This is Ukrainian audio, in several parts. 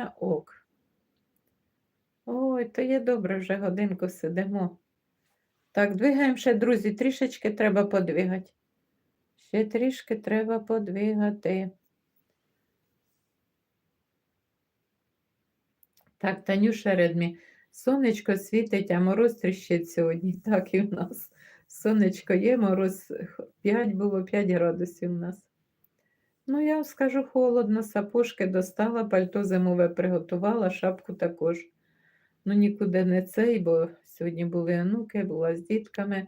Сергіївна ок. Ой, то є добре, вже годинку сидимо. Так, двигаємо ще, друзі, трішечки треба подвигати. Ще трішки треба подвигати. Так, Танюша Редмі, сонечко світить, а мороз тріщить сьогодні. Так і в нас. Сонечко є, мороз 5 було 5 градусів у нас. Ну, я скажу холодно, сапожки достала, пальто зимове приготувала, шапку також. Ну, нікуди не цей, бо сьогодні були онуки, була з дітками.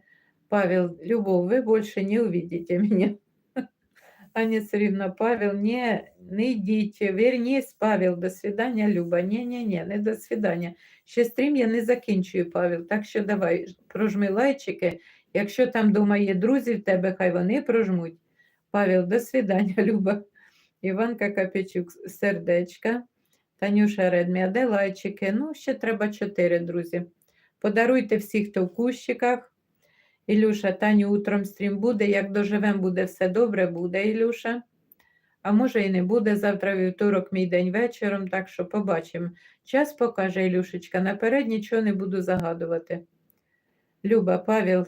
Павел, Любов, ви більше не увидите мене. Аня Сергіївна, Павел, не, не йдіть, вернись, Павел, до свидання, Люба. Ні, ні, ні, не до свидання. Ще стрім я не закінчую, Павел. Так що давай, прожми лайчики. Якщо там вдома є друзі в тебе, хай вони прожмуть. Павел, до свидання, Люба. Іванка Капячук, сердечка. Танюша Редмі, а де лайчики? Ну, ще треба чотири, друзі. Подаруйте всіх, хто в кущиках. Ілюша, Таню, утром стрім буде. Як доживем, буде все добре, буде, Ілюша. А може і не буде. Завтра вівторок мій день вечором, так що побачимо. Час покаже, Ілюшечка. Наперед нічого не буду загадувати. Люба, Павел,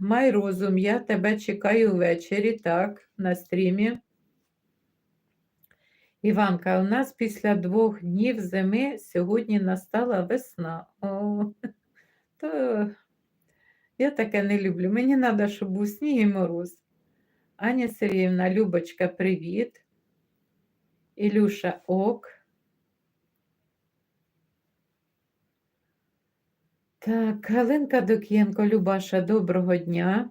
май розум, я тебе чекаю ввечері, так, на стрімі. Іванка, у нас після двох днів зими сьогодні настала весна. О, то я таке не люблю. Мені треба, щоб був сніг і мороз. Аня Сергіївна, Любочка, привіт. Ілюша ок. Так, Галинка Док'єнко, Любаша, доброго дня.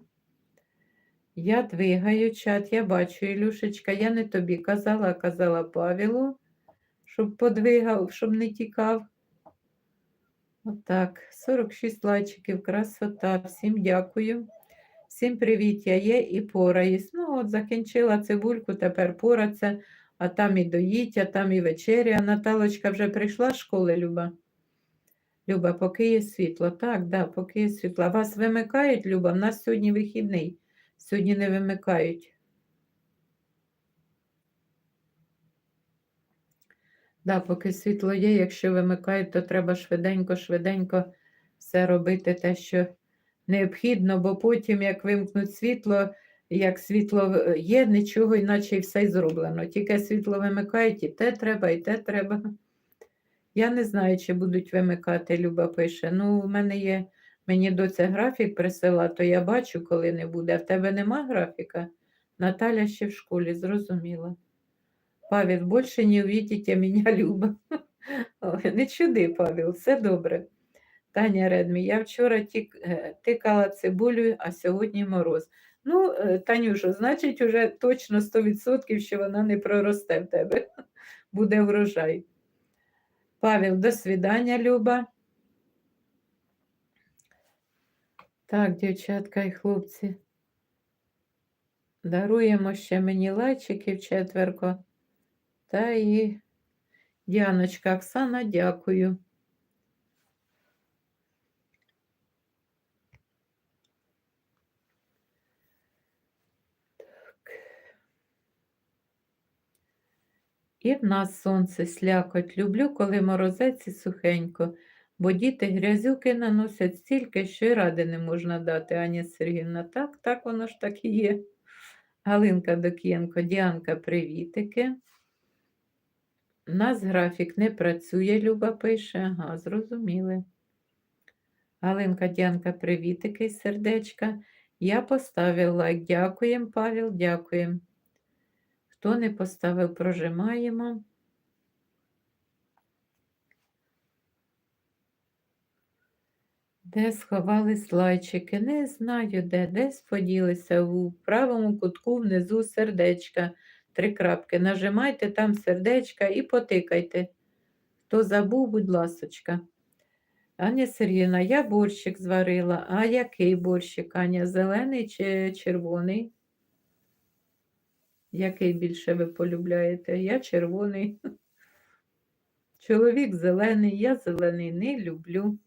Я двигаю чат, я бачу, Ілюшечка, я не тобі казала, а казала Павілу, щоб подвигав, щоб не тікав. Отак, 46 лайчиків, красота. Всім дякую. Всім привіт, я є і пораюсь. Ну, от закінчила цибульку, тепер пораться, а там і доїть, а там і вечеря. Наталочка вже прийшла з школи, Люба. Люба, поки є світло. Так, да, поки є світло. Вас вимикають, Люба? У нас сьогодні вихідний. Сьогодні не вимикають. Да, поки світло є, якщо вимикають, то треба швиденько-швиденько все робити те, що необхідно, бо потім, як вимкнуть світло, як світло є, нічого, іначе і все зроблено. Тільки світло вимикають, і те треба, і те треба. Я не знаю, чи будуть вимикати, Люба пише. Ну, у мене є, мені доця графік присила, то я бачу, коли не буде. А в тебе нема графіка? Наталя ще в школі, зрозуміла. Павел, більше не увидите мене, Люба. Не чуди, Павел, все добре. Таня Редмі, я вчора тік, е, тикала цибулю, а сьогодні мороз. Ну, е, Танюшо, значить, вже точно 100%, що вона не проросте в тебе. Буде врожай. Павел, до свидання, Люба. Так, дівчатка і хлопці. Даруємо ще мені лайчиків четверко. Та і Діаночка Оксана, дякую. І в нас сонце слякоть. Люблю, коли морозець і сухенько, бо діти грязюки наносять стільки, що й ради не можна дати, Аня Сергіївна. Так, так воно ж так і є. Галинка Докієнко, Діанка, привітики. У нас графік не працює, Люба пише. Ага, зрозуміли. Галинка Діанка, привітики, сердечка. Я поставив лайк. Дякуємо, Павел, дякуємо. Хто не поставив, прожимаємо. Де сховались лайчики? Не знаю, де. Десь поділися у правому кутку внизу сердечка. Три крапки. Нажимайте там сердечка і потикайте. Хто забув, будь ласочка. Аня Сергіївна, я борщик зварила. А який борщик, Аня? Зелений чи червоний? Який більше ви полюбляєте? Я червоний. Чоловік зелений, я зелений не люблю.